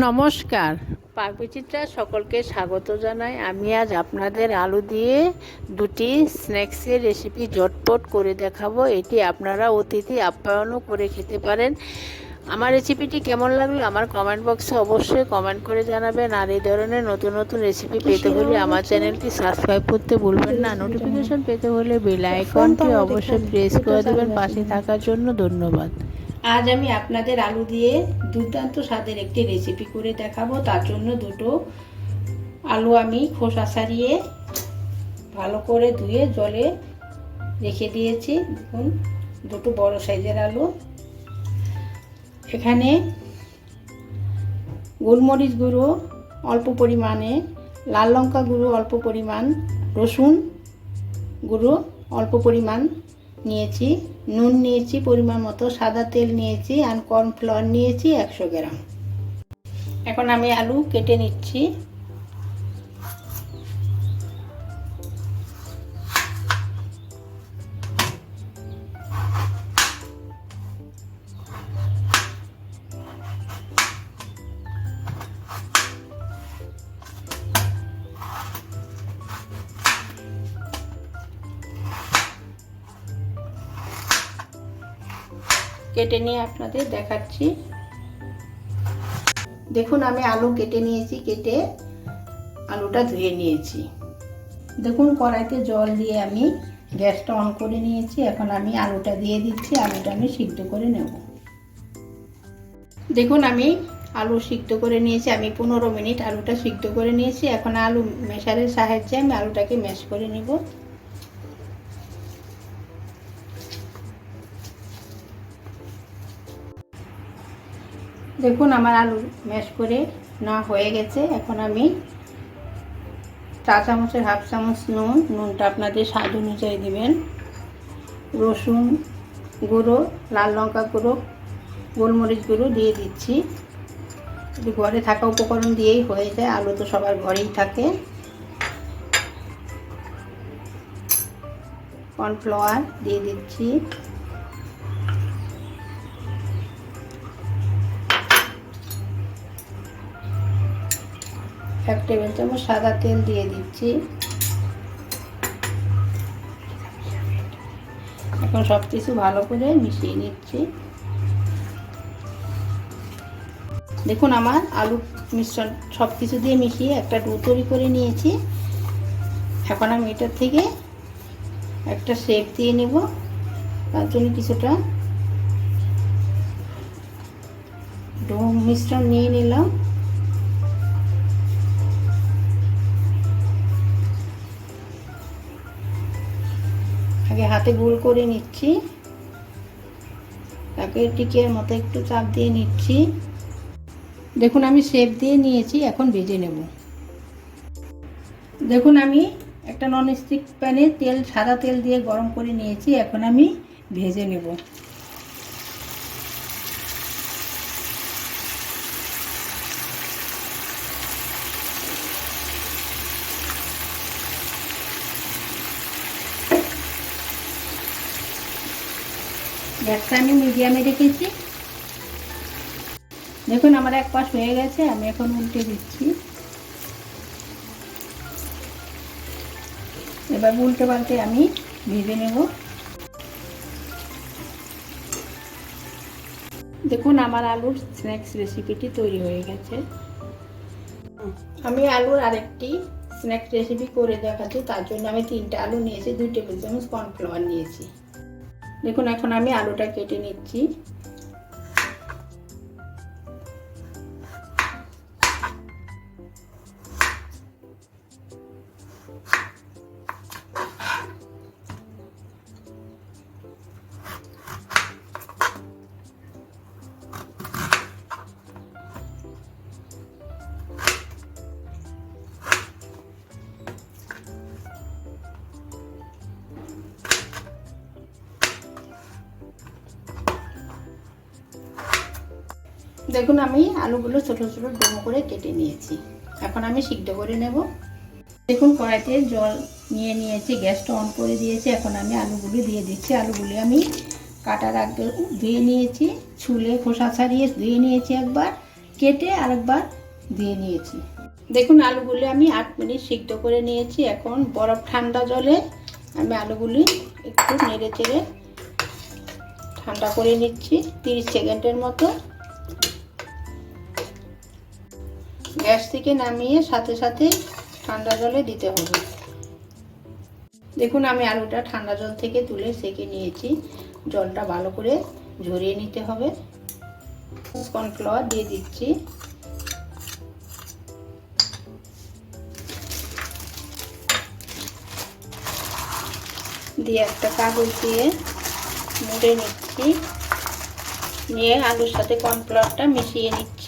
নমস্কার। পাকবিচিত্রা সকলকে স্বাগত জানাই। আমি আজ আপনাদের আলু দিয়ে দুটি স্ন্যাক্সের রেসিপি ঝটপট করে দেখাবো। এটি আপনারা অতিথি আপ্যায়নও করে খেতে পারেন। আমার রেসিপিটি কেমন লাগল আমার কমেন্ট বক্সে অবশ্যই কমেন্ট করে জানাবেন। আর এই ধরনের নতুন নতুন রেসিপি পেতে হলে আমার চ্যানেলটি সাবস্ক্রাইব করতে ভুলবেন না। নোটিফিকেশন পেতে হলে বেল আইকনটি অবশ্যই প্রেস করে দেবেন। পাশে থাকার জন্য ধন্যবাদ। আজ আমি আপনাদের আলু দিয়ে দুর্দান্ত স্বাদের একটি রেসিপি করে দেখাবো। তার জন্য দুটো আলু আমি খোসা ছাড়িয়ে ভালো করে ধুয়ে জলে রেখে দিয়েছি। দেখুন, দুটো বড় সাইজের আলু। এখানে গোলমরিচ গুঁড়ো অল্প পরিমাণে, লাল লঙ্কা গুঁড়ো অল্প পরিমাণ, রসুন গুঁড়ো অল্প পরিমাণ নিয়েছি, নুন নিয়েছি পরিমাণ মতো, সাদা তেল নিয়েছি আর কর্নফ্লাওয়ার নিয়েছি একশো গ্রাম। এখন আমি আলু কেটে নিচ্ছি। কেটে নিয়ে আপনাদের দেখাচ্ছি। দেখুন, আমি আলু কেটে নিয়েছি, কেটে আলুটা ধুয়ে নিয়েছি। দেখুন, কড়াইতে জল দিয়ে আমি গ্যাসটা অন করে নিয়েছি। এখন আমি আলুটা দিয়ে দিচ্ছি, আলুটা আমি সিদ্ধ করে নেব। দেখুন, আমি আলু সিদ্ধ করে নিয়েছি। আমি পনেরো মিনিট আলুটা সিদ্ধ করে নিয়েছি। এখন আলু মেশারের সাহায্যে আমি আলুটাকে ম্যাশ করে নেব। দেখুন আমার আলু ম্যাশ করে না হয়ে গেছে। এখন আমি চা চামচের হাফ চামচ নুন, নুনটা আপনাদের স্বাদ অনুযায়ী দেবেন। রসুন গুঁড়ো, লাল লঙ্কা গুঁড়ো, গোলমরিচ গুঁড়ো দিয়ে দিচ্ছি। ঘরে থাকা উপকরণ দিয়েই হয়ে যায়, আলু তো সবার ঘরেই থাকে। কর্নফ্লাওয়ার দিয়ে দিচ্ছি। এক টেবিল চামচ সাদা তেল দিয়ে দিচ্ছি। এখন সব কিছু ভালো করে মিশিয়ে নিচ্ছি। দেখুন আমার আলু মিশ্রণ সব কিছু দিয়ে মিশিয়ে একটা ডো তৈরি করে নিয়েছি। এখন আমি এটার থেকে একটা শেপ দিয়ে নেব। তার জন্য কিছুটা ডো মিশ্রণ নিয়ে নিলাম। আগে হাতে গোল করে নিচ্ছি। তাকে টিকের মতো একটু চাপ দিয়ে নিচ্ছি। দেখুন, আমি শেপ দিয়ে নিয়েছি, এখন ভেজে নেব। দেখুন, আমি একটা ননস্টিক প্যানে তেল, সাদা তেল দিয়ে গরম করে নিয়েছি, এখন আমি ভেজে নেব। গ্যাসটা আমি মিডিয়ামে রেখেছি। দেখুন, আমার এক পাশ হয়ে গেছে, আমি এখন উল্টে দিচ্ছি। এবার উল্টে পাল্টে আমি ভেজে নেব। দেখুন, আমার আলুর স্ন্যাক্স রেসিপিটি তৈরি হয়ে গেছে। আমি আলুর আরেকটি স্ন্যাক্স রেসিপি করে দেখাচ্ছি। তার জন্য আমি তিনটে আলু নিয়েছি, দুই টেবিল চামচ কর্নফ্লাওয়ার নিয়েছি। দেখুন এখন আমি আলুটা কেটে নিচ্ছি। দেখুন, আমি আলুগুলো ছোটো ছোটো ডুমো করে কেটে নিয়েছি। এখন আমি সিদ্ধ করে নেব। দেখুন, কড়াইতে জল নিয়ে নিয়েছি, গ্যাসটা অন করে দিয়েছি। এখন আমি আলুগুলো দিয়ে দিচ্ছি। আলুগুলি আমি কাটার আগে ধুয়ে নিয়েছি, ছুলে খোসা ছাড়িয়ে ধুয়ে নিয়েছি একবার, কেটে আরেকবার ধুয়ে নিয়েছি। দেখুন, আলুগুলি আমি আট মিনিট সিদ্ধ করে নিয়েছি। এখন বরফ ঠান্ডা জলে আমি আলুগুলি একটু নেড়ে চেড়ে ঠান্ডা করে নিচ্ছি, তিরিশ সেকেন্ডের মতো। গ্যাস থেকে নামিয়ে সাথে সাথে ঠান্ডা জলে দিতে হবে। দেখুন, আমি আলুটা ঠান্ডা জল থেকে তুলে সেকে নিয়েছি। জলটা ভালো করে ঝরিয়ে নিতে হবে। কর্নফ্লাওয়ার দিয়ে দিচ্ছি। দিয়ে একটা কাগজ দিয়ে মুড়ে নিচ্ছি। নিয়ে আলুর সাথে কর্নফ্লাওয়ারটা মিশিয়ে নিচ্ছি।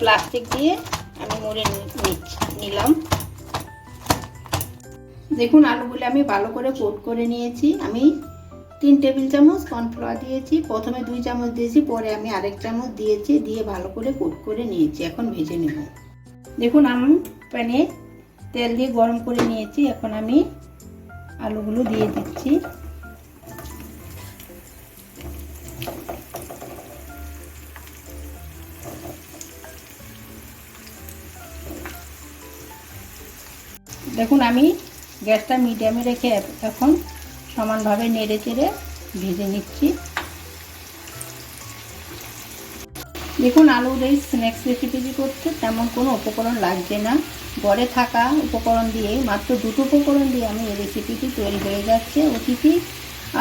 প্লাস্টিক দিয়ে আমি মুড়ে নিলাম। দেখুন আলুগুলো আমি ভালো করে কোট করে নিয়েছি। আমি তিন টেবিল চামচ কর্নফ্লাওয়ার দিয়েছি। প্রথমে দুই চামচ দিয়েছি, পরে আমি আরেক চামচ দিয়েছি, দিয়ে ভালো করে কোট করে নিয়েছি। এখন ভেজে নেব। দেখুন আমি প্যানে তেল দিয়ে গরম করে নিয়েছি। এখন আমি আলুগুলো দিয়ে দিচ্ছি। দেখুন, আমি গ্যাসটা মিডিয়ামে রেখে এখন সমানভাবে নেড়ে চেড়ে ভেজে নিচ্ছি। দেখুন, আলুর এই স্ন্যাক্স রেসিপিটি করতে তেমন কোনো উপকরণ লাগছে না। ঘরে থাকা উপকরণ দিয়ে, মাত্র দুটো উপকরণ দিয়ে আমি এই রেসিপিটি তৈরি হয়ে যাচ্ছে। অতিথি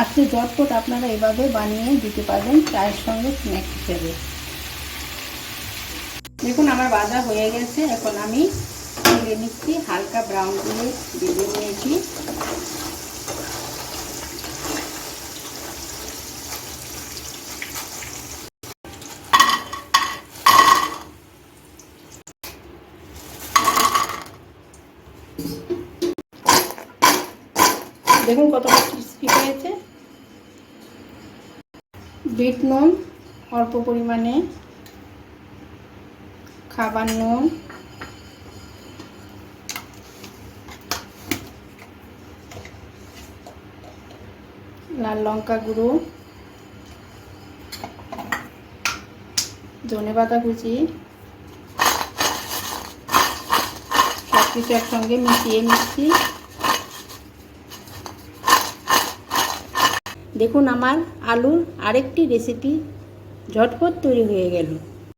আসলে ঝটপট আপনারা এভাবে বানিয়ে দিতে পারবেন চায়ের সঙ্গে স্ন্যাক্স হিসেবে। দেখুন, আমার বাজা হয়ে গেছে। এখন আমি তুলে নিচ্ছি, হালকা ব্রাউন করে ভেজে নিয়েছি। দেখুন কতটা ক্রিস্পি হয়েছে। বিট নুন, অল্প পরিমাণে, খাবার নুন। লাল লঙ্কা গুঁড়ো, ধনে পাতা কুচি সব কিছু একসঙ্গে মিশিয়ে নিচ্ছি। দেখুন আমার আলুর আরেকটি রেসিপি ঝটপট তৈরি হয়ে গেল।